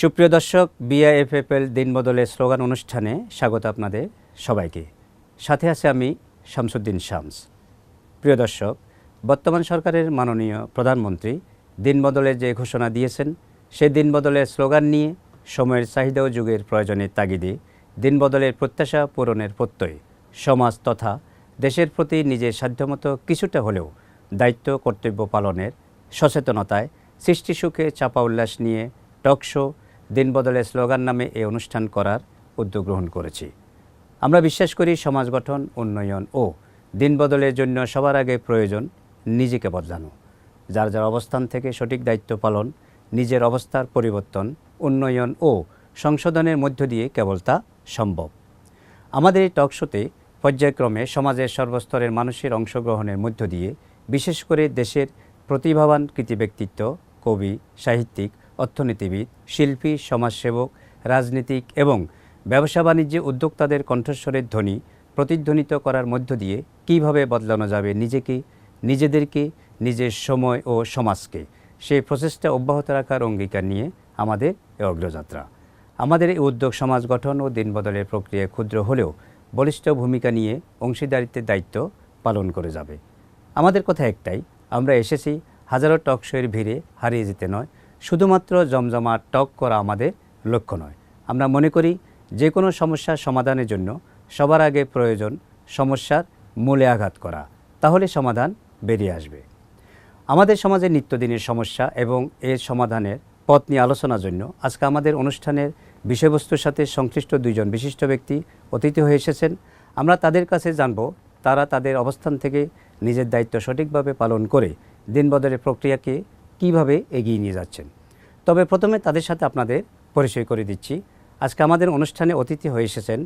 সুপ্রিয় দর্শক বিআইএফএফএল দিন বদলের স্লোগান অনুষ্ঠানে স্বাগত আপনাদের সবাইকে। সাথে আছে আমি শামসুদ্দিন শামস। প্রিয় দর্শক, বর্তমান সরকারের মাননীয় প্রধানমন্ত্রী দিন বদলের যে ঘোষণা দিয়েছেন সেই দিন বদলের স্লোগান নিয়ে সময়ের চাহিদা ও যুগের প্রয়োজনের তাগিদে দিন বদলের প্রত্যাশা পূরণের প্রত্যয়, সমাজ তথা দেশের প্রতি নিজের সাধ্যমতো কিছুটা হলেও দায়িত্ব কর্তব্য পালনের সচেতনতায় সৃষ্টি সুখে চাপা উল্লাস নিয়ে টক শো দিন বদলের স্লোগান নামে এই অনুষ্ঠান করার উদ্যোগ গ্রহণ করেছি। আমরা বিশ্বাস করি সমাজ গঠন, উন্নয়ন ও দিন বদলের জন্য সবার আগে প্রয়োজন নিজেকে বদলানো। যার যার অবস্থান থেকে সঠিক দায়িত্ব পালন, নিজের অবস্থার পরিবর্তন, উন্নয়ন ও সংশোধনের মধ্য দিয়ে কেবল তা সম্ভব। আমাদের এই টক শোতে পর্যায়ক্রমে সমাজের সর্বস্তরের মানুষের অংশগ্রহণের মধ্য দিয়ে বিশেষ করে দেশের প্রতিভাবান কৃতি ব্যক্তিত্ব, কবি, সাহিত্যিক অর্থনীতিবিদ, শিল্পী, সমাজসেবক, রাজনীতিক এবং ব্যবসা বাণিজ্যে উদ্যোক্তাদের কণ্ঠস্বরের ধ্বনি প্রতিধ্বনিত করার মধ্য দিয়ে কীভাবে বদলানো যাবে নিজেকে, নিজেদেরকে, নিজের সময় ও সমাজকে? সেই প্রচেষ্টা অব্যাহত রাখার অঙ্গীকার নিয়ে আমাদের এ অগ্রযাত্রা। আমাদের এই উদ্যোগ সমাজ গঠন ও দিন বদলের প্রক্রিয়ায় ক্ষুদ্র হলেও বলিষ্ঠ ভূমিকা নিয়ে অংশীদারিত্বের দায়িত্ব পালন করে যাবে। আমাদের কথা একটাই, আমরা এসেছি হাজারো টকশোয়ের ভিড়ে হারিয়ে যেতে নয় শুধুমাত্র জমজমাট টক করা আমাদের লক্ষ্য নয়। আমরা মনে করি যে কোনো সমস্যার সমাধানের জন্য সবার আগে প্রয়োজন সমস্যার মূলে আঘাত করা। তাহলে সমাধান বেরিয়ে আসবে। আমাদের সমাজে নিত্যদিনের সমস্যা এবং এর সমাধানের পথ নিয়ে আলোচনার জন্য আজকে আমাদের অনুষ্ঠানের বিষয়বস্তুর সাথে সংশ্লিষ্ট দুইজন বিশিষ্ট ব্যক্তি অতিথি হয়ে এসেছেন। আমরা তাদের কাছে জানব তারা তাদের অবস্থান থেকে নিজের দায়িত্ব সঠিকভাবে পালন করে দিন বদলের প্রক্রিয়াকে কীভাবে এগিয়ে নিয়ে যাচ্ছেন। তবে প্রথমে তাদের সাথে আপনাদের পরিচয় করে দিচ্ছি। আজকে আমাদের অনুষ্ঠানে অতিথি হয়ে এসেছেন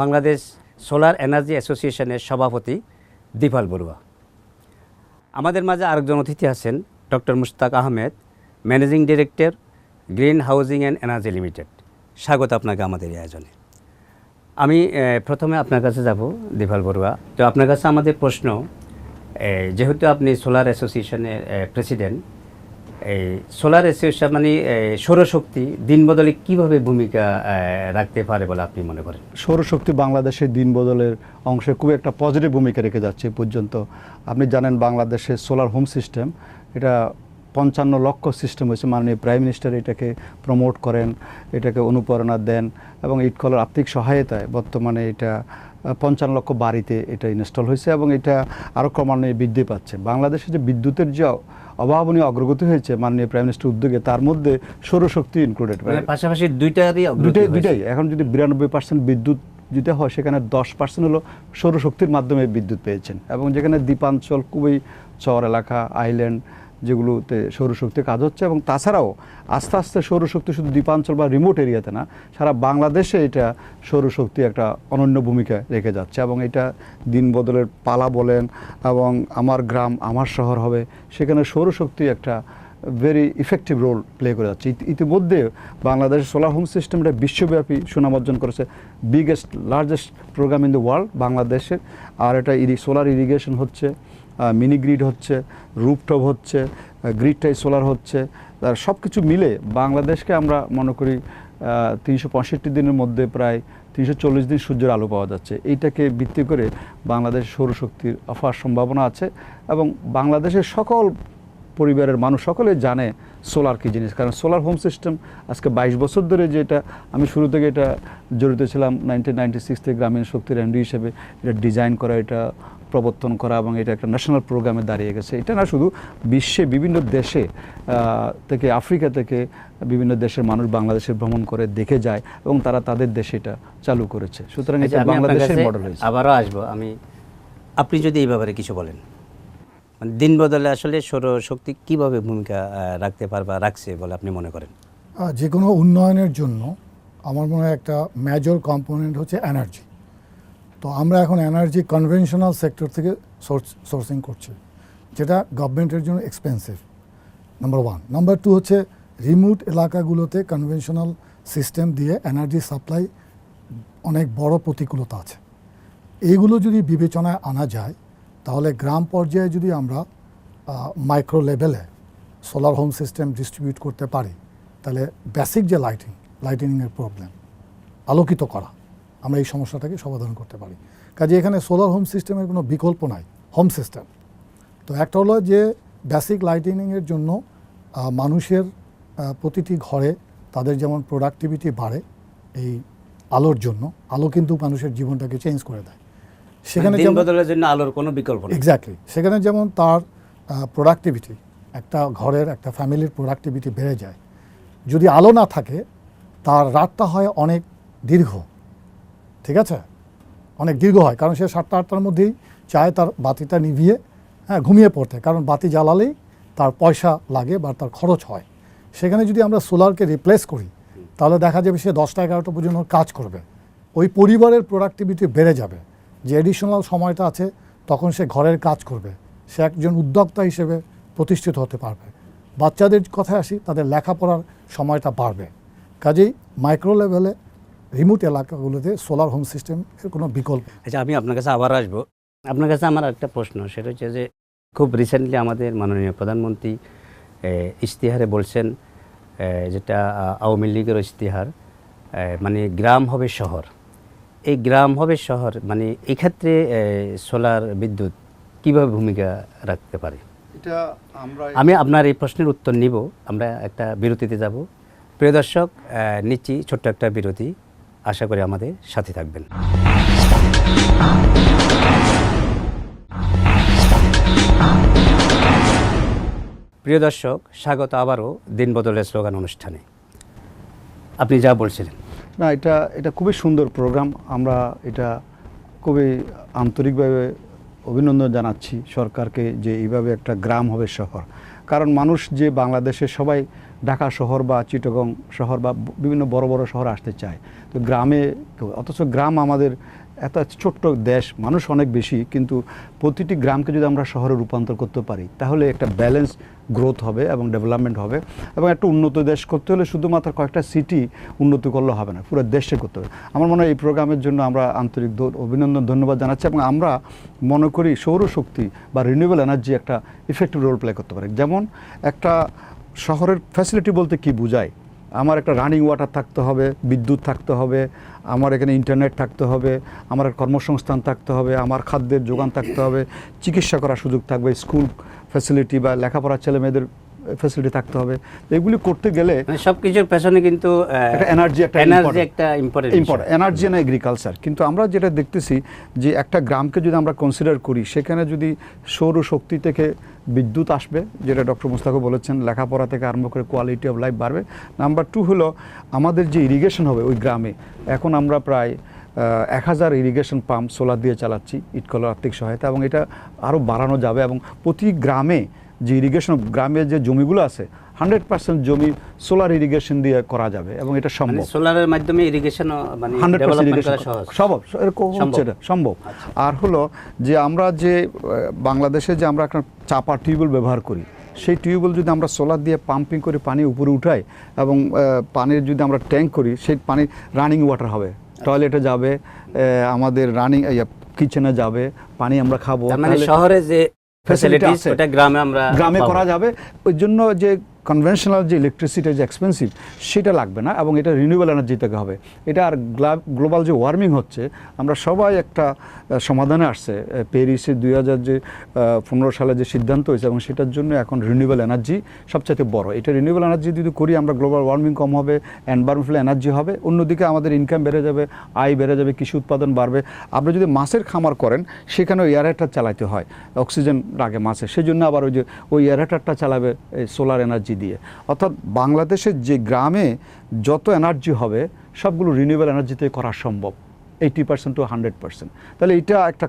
বাংলাদেশ সোলার এনার্জি অ্যাসোসিয়েশনের সভাপতি দীপাল বড়ুয়া। আমাদের মাঝে আরেকজন অতিথি আছেন doctor Mushtaq Ahmed, managing director, green housing and energy limited. স্বাগত আপনাকে আমাদের এই আয়োজনে। আমি প্রথমে আপনার কাছে যাব, দীপাল বড়ুয়া। তো আপনার কাছে আমাদের প্রশ্ন যেহেতু আপনি সোলার অ্যাসোসিয়েশনের প্রেসিডেন্ট এই সোলার অ্যাসোসিয়েশন মানে সৌরশক্তি দিন বদলে কীভাবে ভূমিকা রাখতে পারে বলে আপনি মনে করেন? সৌরশক্তি বাংলাদেশের দিন বদলের অংশে খুব একটা পজিটিভ ভূমিকা রেখে যাচ্ছে পর্যন্ত। আপনি জানেন বাংলাদেশের সোলার হোম সিস্টেম এটা পঞ্চান্ন লক্ষ সিস্টেম হয়েছে। মাননীয় প্রাইম মিনিস্টার এটাকে প্রমোট করেন, এটাকে অনুপ্রেরণা দেন এবং ইটকলের আর্থিক সহায়তায় বর্তমানে এটা পঞ্চান্ন লক্ষ বাড়িতে এটা ইনস্টল হয়েছে এবং এটা আরও ক্রমান্বয়ে বৃদ্ধি পাচ্ছে। বাংলাদেশে যে বিদ্যুতের যে অভাবনীয় অগ্রগতি হয়েছে মাননীয় প্রাইম মিনিস্টার উদ্যোগে তার মধ্যে সৌরশক্তি ইনক্লুডেড মানে পাশাপাশি দুইটারই দুইটাই। দুটাই এখন যদি বিরানব্বই পার্সেন্ট বিদ্যুৎ যেটা হয় সেখানে দশ পার্সেন্ট হলো সৌরশক্তির মাধ্যমে বিদ্যুৎ পেয়েছেন। এবং যেখানে দ্বীপাঞ্চল খুবই চর এলাকা আইল্যান্ড যেগুলোতে সৌরশক্তি কাজ হচ্ছে এবং তাছাড়াও আস্তে আস্তে সৌরশক্তি শুধু দ্বীপাঞ্চল বা রিমোট এরিয়াতে না, সারা বাংলাদেশে এটা সৌরশক্তি একটা অনন্য ভূমিকা রেখে যাচ্ছে এবং এটা দিন বদলের পালা বলেন এবং আমার গ্রাম, আমার শহর হবে, সেখানে সৌরশক্তি একটা ভেরি ইফেক্টিভ রোল প্লে করে যাচ্ছে। ইতি- ইতিমধ্যে বাংলাদেশের সোলার হোম সিস্টেমটা বিশ্বব্যাপী সুনাম অর্জন করেছে biggest largest program in the world বাংলাদেশের, আর এটা ইরি সোলার ইরিগেশন হচ্ছে। মিনি গ্রিড হচ্ছে রুপটপ হচ্ছে গ্রিডটাই সোলার হচ্ছে তার সব কিছু মিলে বাংলাদেশকে আমরা মনে করি তিনশো পঁয়ষট্টি দিনের মধ্যে প্রায় তিনশো চল্লিশ দিন সূর্যের আলো পাওয়া যাচ্ছে। এইটাকে ভিত্তি করে বাংলাদেশ সৌরশক্তির অফার সম্ভাবনা আছে এবং বাংলাদেশের সকল পরিবারের মানুষ সকলে জানে সোলার কী জিনিস। কারণ সোলার হোম সিস্টেম আজকে বাইশ বছর ধরে যেটা, আমি শুরু থেকে এটা জড়িত ছিলাম নাইনটিন নাইনটি সিক্স থেকে গ্রামীণ শক্তির এমডি হিসেবে এটা ডিজাইন করা, এটা প্রবর্তন করা এবং এটা একটা ন্যাশনাল প্রোগ্রামে দাঁড়িয়ে গেছে। এটা না শুধু বিশ্বে বিভিন্ন দেশে থেকে আফ্রিকা থেকে বিভিন্ন দেশের মানুষ বাংলাদেশে ভ্রমণ করে দেখে যায় এবং তারা তাদের দেশে এটা চালু করেছে। সুতরাং আচ্ছা, এটা আপনার বাংলাদেশের মডেল হয়েছে। আবারও আসব। আমি আপনি যদি এই ব্যাপারে কিছু বলেন। মানে দিন বদলে আসলে সৌরশক্তি কীভাবে ভূমিকা রাখতে পারবে বা রাখছে বলে আপনি মনে করেন? যে কোনো উন্নয়নের জন্য আমার মনে হয় একটা মেজর কম্পোনেন্ট হচ্ছে এনার্জি তো আমরা এখন এনার্জি কনভেনশনাল সেক্টর থেকে সোর্সিং করছি, যেটা গভর্নমেন্টের জন্য expensive number one number two হচ্ছে রিমোট এলাকাগুলোতে কনভেনশনাল সিস্টেম দিয়ে এনার্জি সাপ্লাই অনেক বড় প্রতিকূলতা আছে। এইগুলো যদি বিবেচনায় আনা যায়, তাহলে গ্রাম পর্যায়ে যদি আমরা মাইক্রো লেভেলে সোলার হোম সিস্টেম ডিস্ট্রিবিউট করতে পারি, তাহলে বেসিক যে লাইটিং লাইটেনিংয়ের প্রবলেম আলোকিত করা। আমরা এই সমস্যাটাকে সমাধান করতে পারি। কাজে এখানে সোলার হোম সিস্টেমের কোনো বিকল্প নাই হোম সিস্টেম তো একটা হলো যে বেসিক লাইটিনিংয়ের জন্য মানুষের প্রতিটি ঘরে তাদের যেমন প্রোডাক্টিভিটি বাড়ে এই আলোর জন্য আলো কিন্তু মানুষের জীবনটাকে চেঞ্জ করে দেয়। সেখানে দিন বদলের জন্য আলোর কোনো বিকল্প নেই। এক্স্যাক্টলি সেখানে যেমন তার প্রোডাক্টিভিটি একটা ঘরের একটা ফ্যামিলির প্রোডাক্টিভিটি বেড়ে যায়। যদি আলো না থাকে তার রাতটা হয় অনেক দীর্ঘ। ঠিক আছে? অনেক দীর্ঘ হয়, কারণ সে সাতটা আটটার মধ্যেই চায় তার বাতিটা নিভিয়ে হ্যাঁ ঘুমিয়ে পড়তে। কারণ বাতি জ্বালালেই তার পয়সা লাগে বা তার খরচ হয়। সেখানে যদি আমরা সোলারকে রিপ্লেস করি, তাহলে দেখা যাবে সে দশটা এগারোটা পর্যন্ত কাজ করবে। ওই পরিবারের প্রোডাক্টিভিটি বেড়ে যাবে। যে এডিশনাল সময়টা আছে, তখন সে ঘরের কাজ করবে। সে একজন উদ্যোক্তা হিসেবে প্রতিষ্ঠিত হতে পারবে। বাচ্চাদের কথায় আসি, তাদের লেখাপড়ার সময়টা বাড়বে। কাজেই মাইক্রো লেভেলে রিমোট এলাকাগুলোতে সোলার হোম সিস্টেমের কোনো বিকল্প। আচ্ছা আমি আপনার কাছে আবার আসব। আপনার কাছে আমার একটা প্রশ্ন সেটা হচ্ছে যে খুব রিসেন্টলি আমাদের মাননীয় প্রধানমন্ত্রী ইশতেহারে বলছেন যেটা আওয়ামী লীগের ইশতেহার মানে গ্রাম হবে শহর। এই গ্রাম হবে শহর মানে এক্ষেত্রে সোলার বিদ্যুৎ কীভাবে ভূমিকা রাখতে পারে? এটা আমরা আমি আপনার এই প্রশ্নের উত্তর নিব আমরা একটা বিরতিতে যাব। প্রিয় দর্শক নিচ্ছি ছোট্ট একটা বিরতি। আশা করি আমাদের সাথে থাকবেন। প্রিয় দর্শক, স্বাগত আবারও দিন বদলের স্লোগান অনুষ্ঠানে। আপনি যা বলছিলেন। না, এটা এটা খুবই সুন্দর প্রোগ্রাম। আমরা এটা খুবই আন্তরিকভাবে অভিনন্দন জানাচ্ছি সরকারকে যে এইভাবে একটা গ্রাম হবে শহর। কারণ মানুষ যে বাংলাদেশে সবাই ঢাকা শহর বা চিটগং শহর বা বিভিন্ন বড় বড় শহর আসতে চায়। তো গ্রামে, অথচ গ্রাম আমাদের এত ছোট্ট দেশ, মানুষ অনেক বেশি, কিন্তু প্রতিটি গ্রামকে যদি আমরা শহরে রূপান্তর করতে পারি, তাহলে একটা ব্যালেন্স গ্রোথ হবে এবং ডেভেলপমেন্ট হবে এবং একটা উন্নত দেশ করতে হলে শুধুমাত্র কয়েকটা সিটি উন্নত করলে হবে না, পুরো দেশে করতে হবে। আমার মনে হয় এই প্রোগ্রামের জন্য আমরা আন্তরিক অভিনন্দন, ধন্যবাদ জানাচ্ছি এবং আমরা মনে করি সৌরশক্তি বা রিনিউয়েবল এনার্জি একটা ইফেক্টিভ রোল প্লে করতে পারে। যেমন একটা শহরের ফ্যাসিলিটি বলতে কি বোঝায়? আমার একটা রানিং ওয়াটার থাকতে হবে, বিদ্যুৎ থাকতে হবে, আমার এখানে ইন্টারনেট থাকতে হবে, আমার কর্মসংস্থান থাকতে হবে, আমার খাদ্যের যোগান থাকতে হবে, চিকিৎসা করার সুযোগ থাকবে স্কুল ফ্যাসিলিটি বা লেখাপড়ার ছেলে মেয়েদের ফ্যাসিলিটি থাকতে হবে। এগুলি করতে গেলে মানে সব কিছুর পেছনে কিন্তু এনার্জি একটা এনার্জি একটা ইম্পর্টেন্ট এনার্জি না এগ্রিকালচার কিন্তু আমরা যেটা দেখতেছি যে একটা গ্রামকে যদি আমরা কনসিডার করি সেখানে যদি সৌরশক্তি থেকে বিদ্যুৎ আসবে যেটা ডক্টর মুস্তাকও বলেছেন লেখাপড়া থেকে আরম্ভ করে কোয়ালিটি অফ লাইফ বাড়বে। নাম্বার টু হলো আমাদের যে ইরিগেশন হবে ওই গ্রামে এখন আমরা প্রায় এক হাজার ইরিগেশন পাম্প সোলার দিয়ে চালাচ্ছি ইটকলার আর্থিক সহায়তা এবং এটা আরও বাড়ানো যাবে এবং প্রতি গ্রামে যে ইরিগেশন গ্রামের যে জমিগুলো আছে হান্ড্রেড পার্সেন্ট জমি সোলার ইরিগেশন দিয়ে করা যাবে এবং এটা মানে সম্ভব সোলারের মাধ্যমে ইরিগেশন মানে হান্ড্রেড করা সহজ। সম্ভব এরকম হচ্ছে। এটা সম্ভব। আর হলো যে আমরা যে বাংলাদেশে যে আমরা একটা চাপা টিউবওয়েল ব্যবহার করি সেই টিউবওয়েল যদি আমরা সোলার দিয়ে পাম্পিং করে পানি উপরে উঠাই এবং পানির যদি আমরা ট্যাঙ্ক করি সেই পানি রানিং ওয়াটার হবে। টয়লেটে যাবে আহ, আমাদের রানিং কিচেনে যাবে পানি আমরা খাব। মানে শহরে যে ফ্যাসিলিটিস। ওটা গ্রামে আমরা গ্রামে করা যাবে ওই জন্য যে কনভেনশনাল যে ইলেকট্রিসিটি যে এক্সপেন্সিভ সেটা লাগবে না এবং এটা রিনিউয়েবল এনার্জি থেকে হবে। এটা আর গ্লোবাল যে ওয়ার্মিং হচ্ছে, আমরা সবাই একটা সমাধানে আসছে। প্যারিসে দুই হাজার যে পনেরো সালে যে সিদ্ধান্ত হয়েছে এবং সেটার জন্য এখন রিনিউয়েবল এনার্জি সবচাইতে বড়। এটা রিনিউয়েবল এনার্জি যদি করি, আমরা গ্লোবাল ওয়ার্মিং কম হবে এনভায়রনমেন্টাল এনার্জি হবে, অন্যদিকে আমাদের ইনকাম বেড়ে যাবে, আয় বেড়ে যাবে, কৃষি উৎপাদন বাড়বে। আপনি যদি মাছের খামার করেন সেখানে ওই এয়ারেটার চালাতে হয়, অক্সিজেন লাগে মাছে। সেই জন্য আবার ওই যে, ওই এয়ারেটারটা চালাবে সোলার এনার্জি দিয়ে। অর্থাৎ বাংলাদেশের যে গ্রামে যত এনার্জি হবে, সবগুলো রিনিউয়েবল এনার্জিতে করা সম্ভব। Eighty percent to hundred percent তাহলে এটা একটা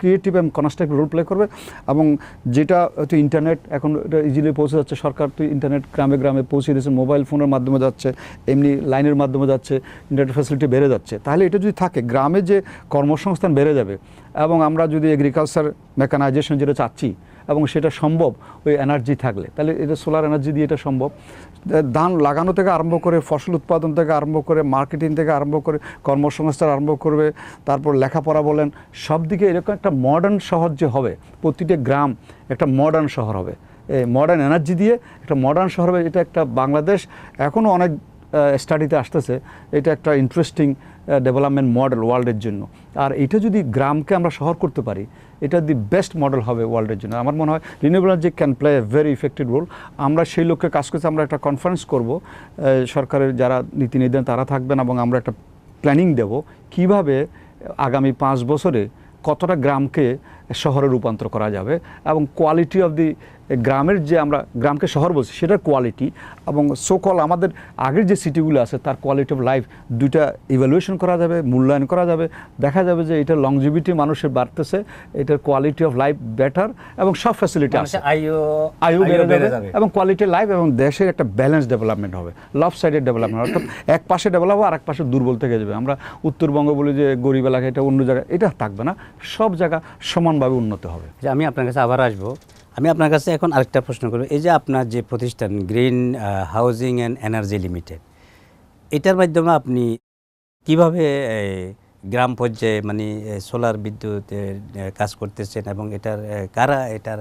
ক্রিয়েটিভ এবং কনস্ট্রাক্টিভ রোল প্লে করবে এবং যেটা হয়তো ইন্টারনেট এখন এটা ইজিলি পৌঁছে যাচ্ছে। সরকার তো ইন্টারনেট গ্রামে গ্রামে পৌঁছে দিয়েছে মোবাইল ফোনের মাধ্যমে যাচ্ছে, এমনি লাইনের মাধ্যমে যাচ্ছে ইন্টারনেট ফ্যাসিলিটি বেড়ে যাচ্ছে। তাহলে এটা যদি থাকে, গ্রামে যে কর্মসংস্থান বেড়ে যাবে এবং আমরা যদি এগ্রিকালচার মেকানাইজেশন যেটা চাচ্ছি এবং সেটা সম্ভব ওই এনার্জি থাকলে। তাহলে এটা সোলার এনার্জি দিয়ে এটা সম্ভব। ধান লাগানো থেকে আরম্ভ করে, ফসল উৎপাদন থেকে আরম্ভ করে মার্কেটিং থেকে আরম্ভ করে, কর্মসংস্থান আরম্ভ করবে, তারপর লেখাপড়া বলেন, সব দিকে এরকম একটা মডার্ন শহর যে হবে, প্রতিটা গ্রাম একটা মডার্ন শহর হবে। এই মডার্ন এনার্জি দিয়ে একটা মডার্ন শহর হবে, এটা একটা বাংলাদেশ এখনও অনেক স্টাডিতে আসতেছে। এটা একটা ইন্টারেস্টিং ডেভেলপমেন্ট মডেল ওয়ার্ল্ডের জন্য। আর এটা যদি গ্রামকে আমরা শহর করতে পারি, এটা দি বেস্ট মডেল হবে ওয়ার্ল্ডের জন্য। আমার মনে হয় renewable energy can play a very effective role আমরা সেই লক্ষ্যে কাজ করছি, আমরা একটা কনফারেন্স করব সরকারের যারা নীতি নির্ধারণ, তারা থাকবেন এবং আমরা একটা প্ল্যানিং দেব কীভাবে আগামী পাঁচ বছরে কতটা গ্রামকে শহরে রূপান্তর করা যাবে এবং কোয়ালিটি অফ দি গ্রামের যে আমরা গ্রামকে শহর বলছি সেটার কোয়ালিটি এবং সোকল আমাদের আগের যে সিটিগুলো আছে তার কোয়ালিটি অফ লাইফ দুইটা ইভ্যালুয়েশন করা যাবে মূল্যায়ন করা যাবে। দেখা যাবে যে এটা লংজিভিটি মানুষের বাড়তেছে এটার কোয়ালিটি অফ লাইফ বেটার এবং সব ফ্যাসিলিটি আছে। আয়ু বেড়ে যাবে এবং কোয়ালিটি লাইফ এবং দেশের একটা ব্যালেন্স ডেভেলপমেন্ট হবে। লাভ সাইডের ডেভেলপমেন্ট অর্থাৎ এক পাশে ডেভেলপ হবে আর এক পাশে দুর্বল থেকে যাবে। আমরা উত্তরবঙ্গ বলি যে গরিব এলাকা এটা অন্য জায়গায় এটা থাকবে না। সব জায়গা সমানভাবে উন্নত হবে। যে আমি আপনার কাছে আবার আসব। আমি আপনার কাছে এখন আরেকটা প্রশ্ন করব। এই যে আপনার যে প্রতিষ্ঠান green housing and energy limited এটার মাধ্যমে আপনি কীভাবে গ্রাম পর্যায়ে মানে সোলার বিদ্যুতের কাজ করতেছেন এবং এটার কারা এটার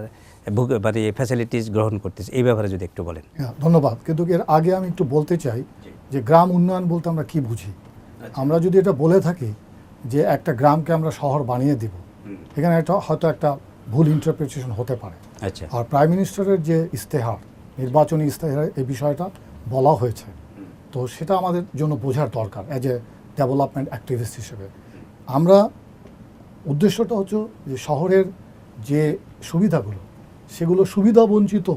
মানে ফ্যাসিলিটিস গ্রহণ করতেছে? এই ব্যাপারে যদি একটু বলেন। হ্যাঁ ধন্যবাদ। কিন্তু এর আগে আমি একটু বলতে চাই যে গ্রাম উন্নয়ন বলতে আমরা কি বুঝি? আমরা যদি এটা বলে থাকি যে একটা গ্রামকে আমরা শহর বানিয়ে দিব এখানে একটা হয়তো একটা ভুল ইন্টারপ্রিটেশন হতে পারে। আচ্ছা। আর প্রাইম মিনিস্টারের যে ইস্তেহার নির্বাচনী ইস্তেহারে এই বিষয়টা বলা হয়েছে। তো সেটা আমাদের জন্য বোঝার দরকার অ্যাজ এ ডেভেলপমেন্ট অ্যাক্টিভিস্ট হিসেবে। আমরা উদ্দেশ্যটা হচ্ছে যে শহরের যে সুবিধাগুলো সেগুলো সুবিধা বঞ্চিত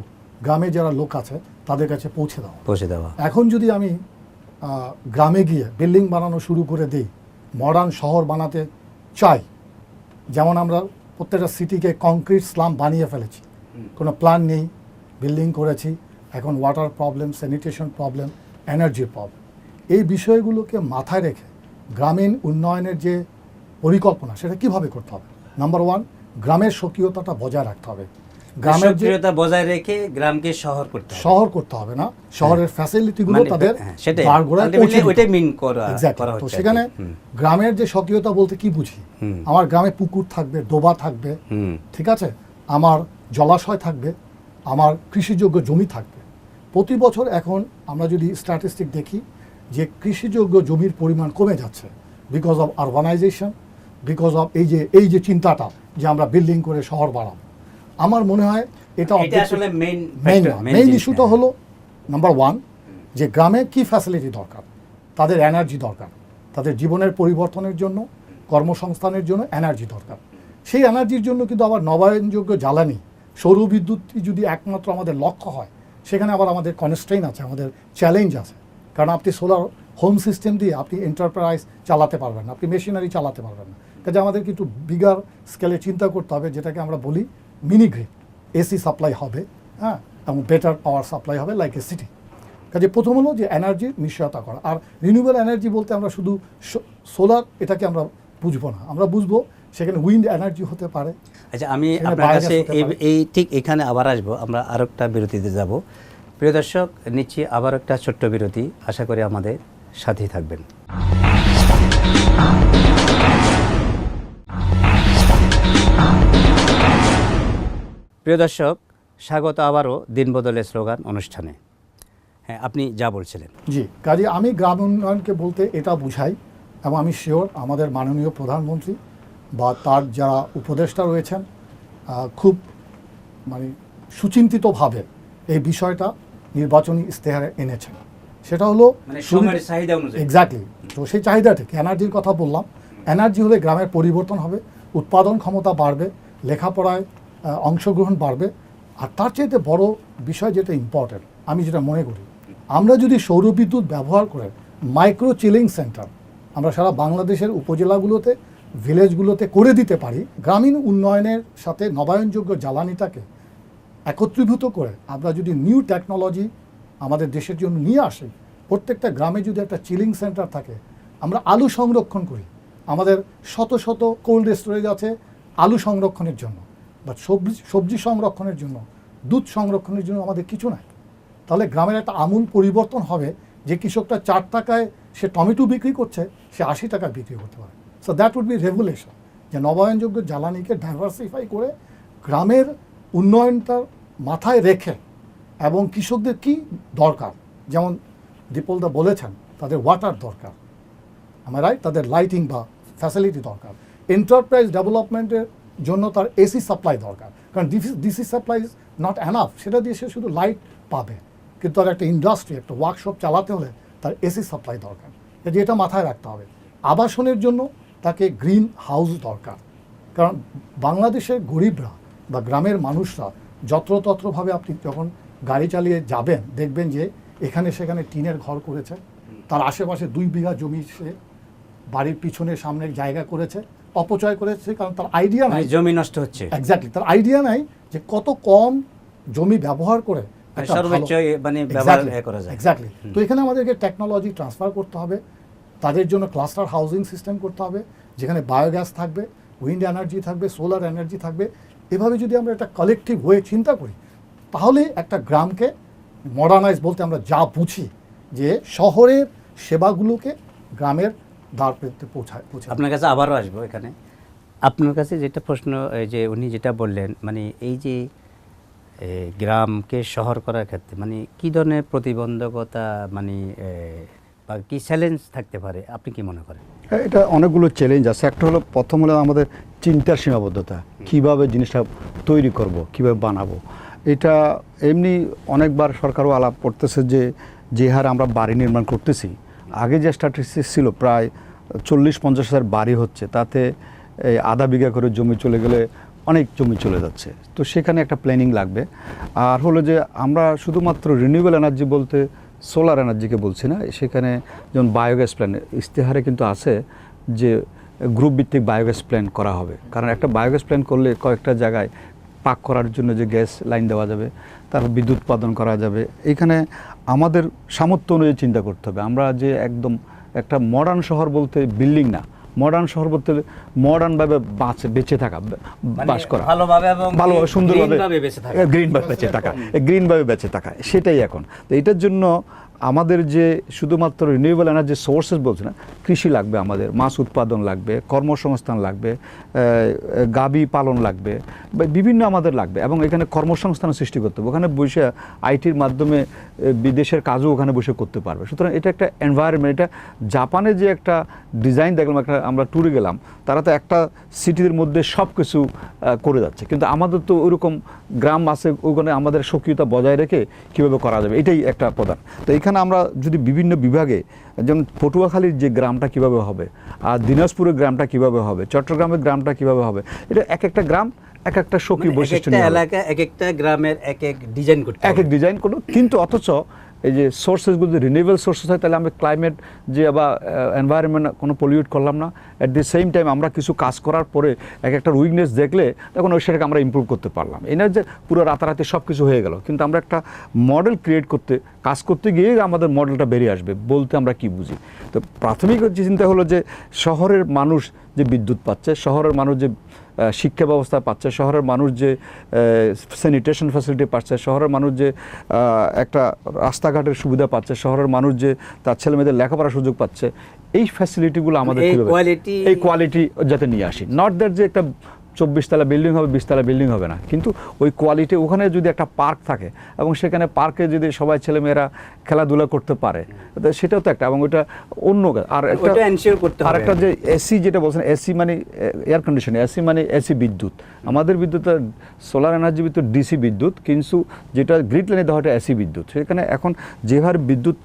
গ্রামে যারা লোক আছে তাদের কাছে পৌঁছে দেওয়া। পৌঁছে দেওয়া। এখন যদি আমি গ্রামে গিয়ে বিল্ডিং বানানো শুরু করে দিই মডার্ন শহর বানাতে চাই যেমন আমরা প্রত্যেকটা সিটিকে কংক্রিট স্লাম বানিয়ে ফেলেছি। কোনো প্ল্যান নেই। বিল্ডিং করেছি। এখন water problem sanitation problem energy problem এই বিষয়গুলোকে মাথায় রেখে গ্রামীণ উন্নয়নের যে পরিকল্পনা সেটা কীভাবে করতে হবে? নাম্বার ওয়ান গ্রামের স্বকীয়তাটা বজায় রাখতে হবে। গ্রামের সক্রিয়তা বজায় রেখে গ্রামকে শহর করতে হবে। শহর করতে হবে না? শহরের ফ্যাসিলিটিগুলো মানে, তাদের হ্যাঁ, বারগোড়ায় পৌঁছে ওইটাই mean করা- করা তো হচ্ছে সেখানে গ্রামের যে স্বকীয়তা বলতে কি বুঝি? আমার গ্রামে পুকুর থাকবে ডোবা থাকবে ঠিক আছে? আমার জলাশয় থাকবে আমার কৃষিযোগ্য জমি থাকবে। প্রতি বছর এখন আমরা যদি স্ট্যাটিস্টিক দেখি যে কৃষিযোগ্য জমির পরিমাণ কমে যাচ্ছে because of urbanization because of এই যে এই যে চিন্তাটা যে আমরা বিল্ডিং করে শহর বাড়াবো আমার মনে হয় এটা আসলে মেইন ইস্যুটা হলো নাম্বার ওয়ান যে গ্রামে কি ফ্যাসিলিটি দরকার? তাদের এনার্জি দরকার। তাদের জীবনের পরিবর্তনের জন্য কর্মসংস্থানের জন্য এনার্জি দরকার। সেই এনার্জির জন্য কিন্তু আবার নবায়নযোগ্য জ্বালানি সৌরবিদ্যুৎই যদি একমাত্র আমাদের লক্ষ্য হয় সেখানে আবার আমাদের কনস্ট্রেইন আছে আমাদের চ্যালেঞ্জ আছে। কারণ আপনি সোলার হোম সিস্টেম দিয়ে আপনি এন্টারপ্রাইজ চালাতে পারবেন না আপনি মেশিনারি চালাতে পারবেন না। কাজে আমাদের একটু বিগার স্কেলে চিন্তা করতে হবে যেটাকে আমরা বলি মিনি গ্রিড এসি সাপ্লাই হবে হ্যাঁ এবং বেটার পাওয়ার সাপ্লাই হবে লাইক এ সিটি কাজে প্রথম হলো যে এনার্জির নিশ্চয়তা করা। আর রিনিউয়েবল এনার্জি বলতে আমরা শুধু সোলার এটাকে আমরা বুঝব না। আমরা বুঝব সেখানে উইন্ড এনার্জি হতে পারে। আচ্ছা আমি আপনার কাছে এই ঠিক এখানে আবার আসব। আমরা আরও একটা বিরতিতে যাব। প্রিয় দর্শক নিচ্ছি আবার একটা ছোট্ট বিরতি। আশা করি আমাদের সাথেই থাকবেন। প্রিয় দর্শক স্বাগত আবারও দিনবদলের স্লোগান অনুষ্ঠানে। হ্যাঁ আপনি যা বলছিলেন। জি কাজে আমি গ্রাম উন্নয়নকে বলতে এটা বুঝাই এবং আমি শিওর আমাদের মাননীয় প্রধানমন্ত্রী বা তার যারা উপদেষ্টা রয়েছেন খুব মানে সুচিন্তিতভাবে এই বিষয়টা নির্বাচনী ইস্তেহারে এনেছেন। সেটা হলো মানে এক্স্যাক্টলি তো সেই চাহিদা ঠিক এনার্জির কথা বললাম। এনার্জি হলে গ্রামের পরিবর্তন হবে উৎপাদন ক্ষমতা বাড়বে লেখাপড়ায় অংশগ্রহণ বাড়বে। আর তার চাইতে বড় বিষয় যেটা ইম্পর্টেন্ট আমি যেটা মনে করি, আমরা যদি সৌরবিদ্যুৎ ব্যবহার করে মাইক্রো চিলিং সেন্টার আমরা সারা বাংলাদেশের উপজেলাগুলোতে ভিলেজগুলোতে করে দিতে পারি, গ্রামীণ উন্নয়নের সাথে নবায়নযোগ্য জ্বালানিটাকে একত্রীভূত করে আমরা যদি নিউ টেকনোলজি আমাদের দেশের জন্য নিয়ে আসি, প্রত্যেকটা গ্রামে যদি একটা চিলিং সেন্টার থাকে, আমরা আলু সংরক্ষণ করি। আমাদের শত শত কোল্ড স্টোরেজ আছে আলু সংরক্ষণের জন্য। বাট সবজি সবজি সংরক্ষণের জন্য, দুধ সংরক্ষণের জন্য আমাদের কিছু নাই। তাহলে গ্রামের একটা আমূল পরিবর্তন হবে যে কৃষকটা চার টাকায় সে টমেটো বিক্রি করছে, সে আশি টাকায় বিক্রি করতে পারে। So that would be regulation যে নবায়নযোগ্য জ্বালানিকে ডাইভার্সিফাই করে গ্রামের উন্নয়নটা মাথায় রেখে এবং কৃষকদের কি দরকার? যেমন দীপলদা বলেছেন, তাদের ওয়াটার দরকার। আমার রাইট তাদের লাইটিং বা ফ্যাসিলিটি দরকার। এন্টারপ্রাইজ ডেভেলপমেন্টের জন্য তার এসি সাপ্লাই দরকার। কারণ DC supply is not enough সেটা দিয়ে সে শুধু লাইট পাবে। কিন্তু তার একটা ইন্ডাস্ট্রি একটা ওয়ার্কশপ চালাতে হলে তার এসি সাপ্লাই দরকার। কাজে এটা মাথায় রাখতে হবে। আবাসনের জন্য তাকে গ্রিন হাউস দরকার। কারণ বাংলাদেশের গরিবরা বা গ্রামের মানুষরা যত্রতত্রভাবে আপনি যখন গাড়ি চালিয়ে যাবেন, দেখবেন যে এখানে সেখানে টিনের ঘর করেছে। তার আশেপাশে দুই বিঘা জমি সে বাড়ির পিছনে সামনের জায়গা করেছে। অপচয় করেছে কারণ তার আইডিয়া মানে নাই। জমি নষ্ট হচ্ছে। এক্স্যাক্টলি তার আইডিয়া নাই যে কত কম জমি ব্যবহার করে মানে মানে। এক্স্যাক্টলি তো এখানে আমাদেরকে টেকনোলজি ট্রান্সফার করতে হবে তাদের জন্য ক্লাস্টার হাউজিং সিস্টেম করতে হবে যেখানে বায়োগ্যাস থাকবে উইন্ড এনার্জি থাকবে সোলার এনার্জি থাকবে। এভাবে যদি আমরা একটা কালেকটিভ হয়ে চিন্তা করি তাহলে একটা গ্রামকে মডার্নাইজ বলতে আমরা যা বুঝি যে শহরের সেবাগুলোকে গ্রামের দ্বার প্রান্তে পৌঁছায় পৌঁছায় আপনার কাছে আবারও আসব এখানে। আপনার কাছে যেটা প্রশ্ন এই যে উনি যেটা বললেন মানে এই যে গ্রামকে শহর করার ক্ষেত্রে মানে কি ধরনের প্রতিবন্ধকতা মানে বা কি চ্যালেঞ্জ থাকতে পারে? আপনি কি মনে করেন? হ্যাঁ, এটা অনেকগুলো চ্যালেঞ্জ আছে। একটা হলো প্রথম হলো আমাদের চিন্তার সীমাবদ্ধতা কীভাবে জিনিসটা তৈরি করব কীভাবে বানাবো। এটা এমনি অনেকবার সরকারও আলাপ করতেছে যে যে হারে আমরা বাড়ি নির্মাণ করতেছি আগে যে স্ট্যাটিস্টিক্স ছিল প্রায় চল্লিশ পঞ্চাশ হাজার বাড়ি হচ্ছে, তাতে এই আধা বিঘা করে জমি চলে গেলে অনেক জমি চলে যাচ্ছে। তো সেখানে একটা প্ল্যানিং লাগবে। আর হলো যে আমরা শুধুমাত্র রিনিউয়েবল এনার্জি বলতে সোলার এনার্জিকে বলছি না, সেখানে যেমন বায়োগ্যাস প্ল্যান ইশতেহারে কিন্তু আছে যে গ্রুপ ভিত্তিক বায়োগ্যাস প্ল্যান করা হবে। কারণ একটা বায়োগ্যাস প্ল্যান করলে কয়েকটা জায়গায় পাক করার জন্য যে গ্যাস লাইন দেওয়া যাবে, তারপর বিদ্যুৎ উৎপাদন করা যাবে। এখানে আমাদের সামর্থ্য অনুযায়ী চিন্তা করতে হবে। আমরা যে একদম একটা মডার্ন শহর বলতে বিল্ডিং না মডার্ন শহর বলতে মডার্ন ভাবে বাঁচে বেঁচে থাকা বাস করা। মানে ভালোভাবে ভালোভাবে সুন্দরভাবে গ্রিন ভাবে বেঁচে থাকা। গ্রিন ভাবে বেঁচে থাকা সেটাই এখন। তো এটার জন্য আমাদের যে শুধুমাত্র রিনিউয়েবল এনার্জি সোর্সেস বলছে না, কৃষি লাগবে আমাদের, মাছ উৎপাদন লাগবে, কর্মসংস্থান লাগবে গাবি পালন লাগবে বিভিন্ন আমাদের লাগবে, এবং এখানে কর্মসংস্থান সৃষ্টি করতে হবে। ওখানে বসে আইটির মাধ্যমে বিদেশের কাজও ওখানে বসে করতে পারবে। সুতরাং এটা একটা এনভায়রনমেন্ট এটা জাপানে যে একটা ডিজাইন দেখলাম, একটা আমরা ট্যুরে গেলাম, তারা তো একটা সিটির মধ্যে সব কিছু করে যাচ্ছে। কিন্তু আমাদের তো ওইরকম গ্রাম আছে, ওখানে আমাদের সক্রিয়তা বজায় রেখে কীভাবে করা যাবে, এটাই একটা প্রধান। তো এখানে আমরা যদি বিভিন্ন বিভাগে যেমন পটুয়াখালীর যে গ্রামটা কীভাবে হবে আর দিনাজপুরের গ্রামটা কীভাবে হবে চট্টগ্রামের গ্রামটা কীভাবে হবে এটা এক একটা গ্রাম এক একটা সক্রিয় মানে বৈশিষ্ট্য। এলাকা এক একটা গ্রামের এক এক ডিজাইন করতে এক এক ডিজাইন করল কিন্তু অথচ এই যে সোর্সেসগুলো যদি রিনিউয়েবল সোর্সেস হয়, তাহলে আমরা ক্লাইমেট যে বা এনভায়রনমেন্ট কোনো পলিউট করলাম না। অ্যাট দি সেম টাইম আমরা কিছু কাজ করার পরে এক একটা উইকনেস দেখলে, তখন ওই সেটাকে আমরা ইমপ্রুভ করতে পারলাম। এই যে পুরো রাতারাতি সব কিছু হয়ে গেল, কিন্তু আমরা একটা মডেল ক্রিয়েট করতে, কাজ করতে গিয়ে আমাদের মডেলটা বেরিয়ে আসবে, বলতে আমরা কি বুঝি? তো প্রাথমিক চিন্তা হলো যে, শহরের মানুষ যে বিদ্যুৎ পাচ্ছে, শহরের মানুষ যে শিক্ষা ব্যবস্থা পাচ্ছে। শহরের মানুষ যে স্যানিটেশন ফ্যাসিলিটি পাচ্ছে শহরের মানুষ যে একটা রাস্তাঘাটের সুবিধা পাচ্ছে শহরের মানুষ যে তার ছেলে মেয়েদের লেখাপড়ার সুযোগ পাচ্ছে এই ফ্যাসিলিটিগুলো আমাদের এই এই কোয়ালিটি যাতে নিয়ে আসি। নট দ্যাট যে একটা চব্বিশ তলা বিল্ডিং হবে বিশ তলা বিল্ডিং হবে না কিন্তু ওই কোয়ালিটি ওখানে যদি একটা পার্ক থাকে এবং সেখানে পার্কে যদি সবাই ছেলেমেয়েরা খেলাধুলা করতে পারে। সেটাও তো একটা এবং ওইটা অন্য আর একটা করতে আর একটা যে এসি যেটা বলছেন এসি মানে এয়ার কন্ডিশন এসি মানে এসি বিদ্যুৎ। আমাদের বিদ্যুৎ সোলার এনার্জি বিদ্যুৎ ডিসি বিদ্যুৎ কিন্তু যেটা গ্রিড লাইনে দেওয়া হয় এসি বিদ্যুৎ। সেখানে এখন যে হারে বিদ্যুৎ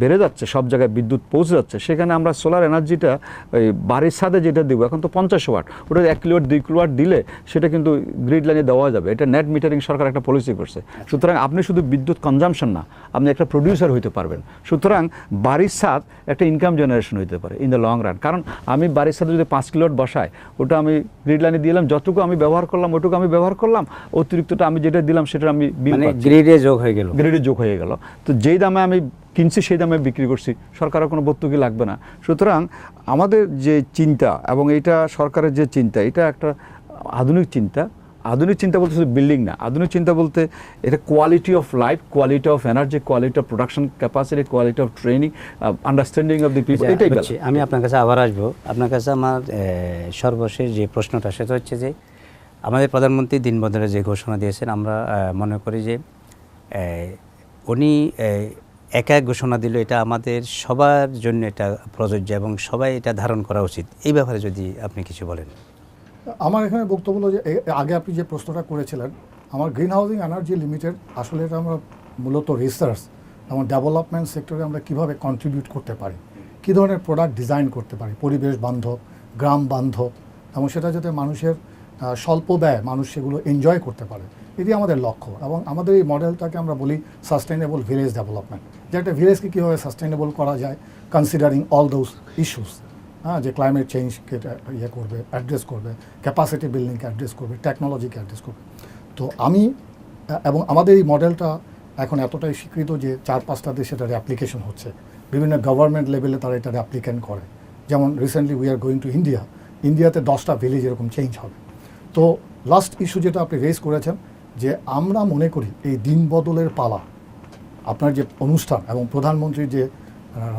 বেড়ে যাচ্ছে সব জায়গায় বিদ্যুৎ পৌঁছে যাচ্ছে সেখানে আমরা সোলার এনার্জিটা ওই বাড়ির ছাদে যেটা দেবো এখন তো পঞ্চাশ ওয়াট ওটা এক কিলোয়াট দুই কিলোয়াট দিলে সেটা কিন্তু গ্রিড লাইনে দেওয়া যাবে। এটা নেট মিটারিং সরকার একটা পলিসি করছে। সুতরাং আপনি শুধু বিদ্যুৎ কনজামশন না আপনি একটা প্রডিউসার হইতে পারবেন। সুতরাং বাড়ির ছাদ একটা ইনকাম জেনারেশন হইতে পারে ইন দ্য লং রান কারণ আমি বাড়ির সাথে যদি পাঁচ কিলোট বসাই ওটা আমি গ্রিড লাইনে দিলাম যতটুকু আমি ব্যবহার করলাম ওটুকু আমি ব্যবহার করলাম অতিরিক্তটা আমি যেটা দিলাম সেটা আমি বিল মানে গ্রিডে যোগ হয়ে গেল। গ্রেডে যোগ হয়ে গেল। তো যেই দামে আমি কিনছি সেই দামে বিক্রি করছি। সরকারের কোনো ভর্তুকি লাগবে না। সুতরাং আমাদের যে চিন্তা এবং এটা সরকারের যে চিন্তা এটা একটা আধুনিক চিন্তা। আধুনিক চিন্তা বলতে শুধু বিল্ডিং না আধুনিক চিন্তা বলতে এটা quality of life quality of energy quality of production capacity quality of training understanding of the people এটাই আমি আপনার কাছে আবার আসব। আপনার কাছে আমার সর্বশেষ যে প্রশ্নটা সেটা হচ্ছে যে আমাদের প্রধানমন্ত্রী দিনবদলের যে ঘোষণা দিয়েছেন আমরা মনে করি যে উনি একা ঘোষণা দিল এটা আমাদের সবার জন্য এটা প্রযোজ্য এবং সবাই এটা ধারণ করা উচিত। এই ব্যাপারে যদি আপনি কিছু বলেন। আমার এখানে বক্তব্য হলো যে আগে আপনি যে প্রশ্নটা করেছিলেন, আমার গ্রিন হাউজিং এনার্জি লিমিটেড আসলে এটা আমরা মূলত রিসার্চ এবং ডেভেলপমেন্ট সেক্টরে আমরা কীভাবে কন্ট্রিবিউট করতে পারি, কী ধরনের প্রোডাক্ট ডিজাইন করতে পারি, পরিবেশ বান্ধব, গ্রাম বান্ধব, এবং সেটা যাতে মানুষের স্বল্প ব্যয় মানুষ সেগুলো এনজয় করতে পারে, এটি আমাদের লক্ষ্য, এবং আমাদের এই মডেলটাকে আমরা বলি সাস্টেইনেবল ভিলেজ ডেভেলপমেন্ট যে একটা ভিলেজকে কীভাবে সাস্টেইনেবল করা যায় কনসিডারিং অল দোজ ইস্যুস হ্যাঁ যে ক্লাইমেট চেঞ্জকে ইয়ে করবে অ্যাড্রেস করবে ক্যাপাসিটি বিল্ডিংকে অ্যাড্রেস করবে টেকনোলজিকে অ্যাড্রেস করবে। তো আমি, এবং আমাদের এই মডেলটা এখন এতটাই স্বীকৃত যে চার পাঁচটা দেশে এটার অ্যাপ্লিকেশন হচ্ছে। বিভিন্ন গভর্নমেন্ট লেভেলে তারা এটার অ্যাপ্লিকেন্ট করে। যেমন recently we are going to India ইন্ডিয়াতে দশটা ভিলেজ এরকম চেঞ্জ হবে। তো লাস্ট ইস্যু যেটা আপনি রেজ করেছেন, যে আমরা মনে করি এই দিন বদলের পালা, আপনার যে অনুষ্ঠান এবং প্রধানমন্ত্রীর যে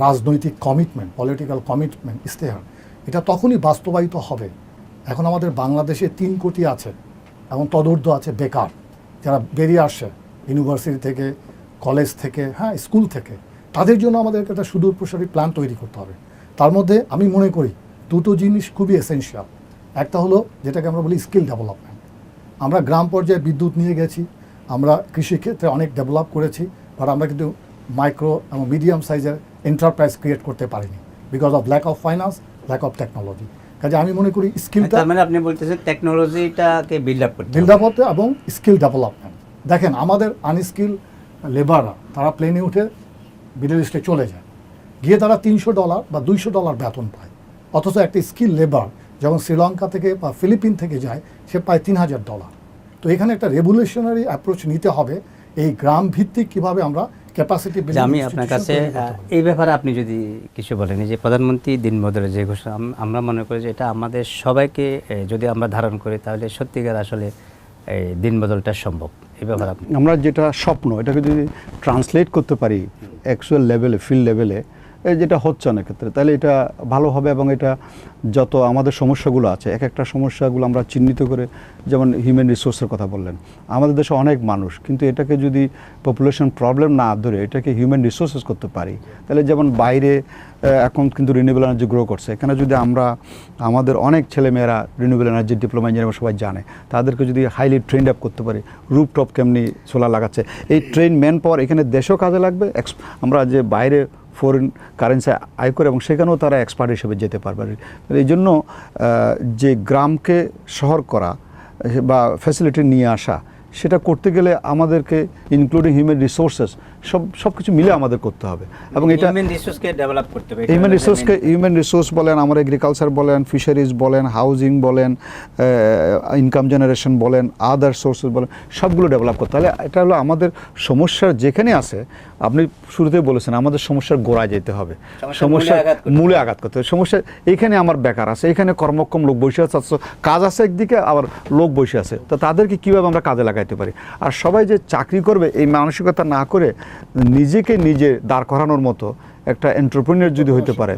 রাজনৈতিক কমিটমেন্ট পলিটিক্যাল কমিটমেন্ট ইস্তেহার এটা তখনই বাস্তবায়িত হবে। এখন আমাদের বাংলাদেশে তিন কোটি আছে এবং তদূর্ধ্ব আছে বেকার। যারা বেরিয়ে আসছে ইউনিভার্সিটি থেকে কলেজ থেকে হ্যাঁ স্কুল থেকে, তাদের জন্য আমাদেরকে একটা সুদূর প্রসারী প্ল্যান তৈরি করতে হবে। তার মধ্যে আমি মনে করি দুটো জিনিস খুবই এসেনশিয়াল একটা হলো যেটাকে আমরা বলি স্কিল ডেভেলপমেন্ট আমরা গ্রাম পর্যায়ে বিদ্যুৎ নিয়ে গেছি, আমরা কৃষিক্ষেত্রে অনেক ডেভেলপ করেছি বাট আমরা কিন্তু মাইক্রো এবং মিডিয়াম সাইজের এন্টারপ্রাইজ ক্রিয়েট করতে পারিনি because of lack of finance lack of technology কাজে আমি মনে করি স্কিলটা মানে আপনি বলতেছেন টেকনোলজিটাকে বিল্ড আপ করতে বিল্ড আপ হতে এবং স্কিল ডেভেলপমেন্ট দেখেন আমাদের আনস্কিল লেবাররা তারা প্লেনে উঠে মিডল ইস্টে চলে যায়। গিয়ে তারা তিনশো ডলার বা দুইশো ডলার বেতন পায়। অথচ একটা স্কিল লেবার যখন শ্রীলঙ্কা থেকে বা ফিলিপিন থেকে যায় সে পায় তিন হাজার ডলার তো এখানে একটা রেভলিউশনারি অ্যাপ্রোচ নিতে হবে। এই গ্রাম ভিত্তিক কীভাবে আমরা ক্যাপাসিটি যে আমি আপনার কাছে এই ব্যাপারে আপনি যদি কিছু বলেন এই যে প্রধানমন্ত্রী দিন বদলে যে ঘোষণা আমরা মনে করি যে এটা আমাদের সবাইকে যদি আমরা ধারণ করি তাহলে সত্যিকার আসলে এই দিন বদলটা সম্ভব। এই ব্যাপারে আমরা যেটা স্বপ্ন এটাকে যদি ট্রান্সলেট করতে পারি অ্যাকচুয়াল লেভেলে ফিল্ড লেভেলে যেটা হচ্ছে অনেক ক্ষেত্রে, তাহলে এটা ভালো হবে এবং এটা যত আমাদের সমস্যাগুলো আছে, এক একটা সমস্যাগুলো আমরা চিহ্নিত করে, যেমন হিউম্যান রিসোর্সের কথা বললেন, আমাদের দেশে অনেক মানুষ, কিন্তু এটাকে যদি পপুলেশন প্রবলেম না ধরে এটাকে হিউম্যান রিসোর্সেস করতে পারি, তাহলে যেমন বাইরে এখন কিন্তু রিনিউয়েবল এনার্জি গ্রো করছে, এখানে যদি আমরা, আমাদের অনেক ছেলেমেয়েরা রিনিউয়েবল এনার্জি ডিপ্লোমা ইঞ্জিনিয়ার সবাই জানে, তাদেরকে যদি হাইলি ট্রেন্ড আপ করতে পারি রুপটপ কেমনি সোলার লাগাচ্ছে, এই ট্রেন ম্যান পাওয়ার এখানে দেশেও কাজে লাগবে আমরা যে বাইরে ফরেন কারেন্সি আয় করে এবং সেখানেও তারা এক্সপার্ট হিসেবে যেতে পারবে। এই জন্য যে গ্রামকে শহর করা বা ফ্যাসিলিটি নিয়ে আসা, সেটা করতে গেলে আমাদেরকে ইনক্লুডিং হিউম্যান রিসোর্সেস সব সব কিছু মিলে আমাদের করতে হবে। এবং এটা হিউম্যান রিসোর্সকে ডেভেলপ করতে হবে হিউম্যান রিসোর্সকে হিউম্যান রিসোর্স বলেন আমার এগ্রিকালচার বলেন ফিশারিজ বলেন হাউজিং বলেন ইনকাম জেনারেশন বলেন আদার সোর্সেস বলেন সবগুলো ডেভেলপ করতে তাহলে এটা হলো আমাদের সমস্যার যেখানে আছে আপনি শুরুতেই বলেছেন আমাদের সমস্যার গোড়ায় যেতে হবে। সমস্যার মূলে সমস্যা আঘাত করতে মূলে আঘাত করতে হবে। সমস্যা এইখানে আমার বেকার আছে এখানে কর্মক্ষম লোক বসে আছে কাজ আছে একদিকে আবার লোক বসে আছে। তো তাদেরকে কীভাবে আমরা কাজে লাগাইতে পারি? আর সবাই যে চাকরি করবে এই মানসিকতা না করে নিজেকে নিজে দাঁড় করানোর মতো একটা এন্টারপ্রেনিয়ার যদি হইতে পারে।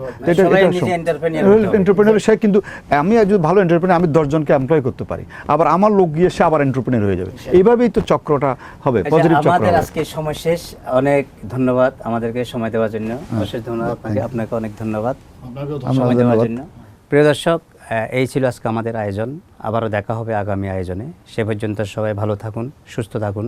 এন্টারপ্রেনিয়ার সে কিন্তু আমি একজন ভালো এন্টারপ্রেনিয়ার আমি দশজনকে এমপ্লয় করতে পারি। আবার আমার লোক গিয়ে সে আবার এন্টারপ্রেনিয়ার হয়ে যাবে। এইভাবেই তো চক্রটা হবে আচ্ছা, পজিটিভ চক্র আমাদের আজকে সময় শেষ। অনেক ধন্যবাদ আমাদেরকে সময় দেওয়ার জন্য। অশেষ ধন্যবাদ আপনাকে আপনাকে অনেক ধন্যবাদ। আপনাকেও সময় দেওয়ার জন্য। প্রিয় দর্শক আহ, এই ছিল আজকে আমাদের আয়োজন। আবারও দেখা হবে আগামী আয়োজনে। সে পর্যন্ত সবাই ভালো থাকুন সুস্থ থাকুন।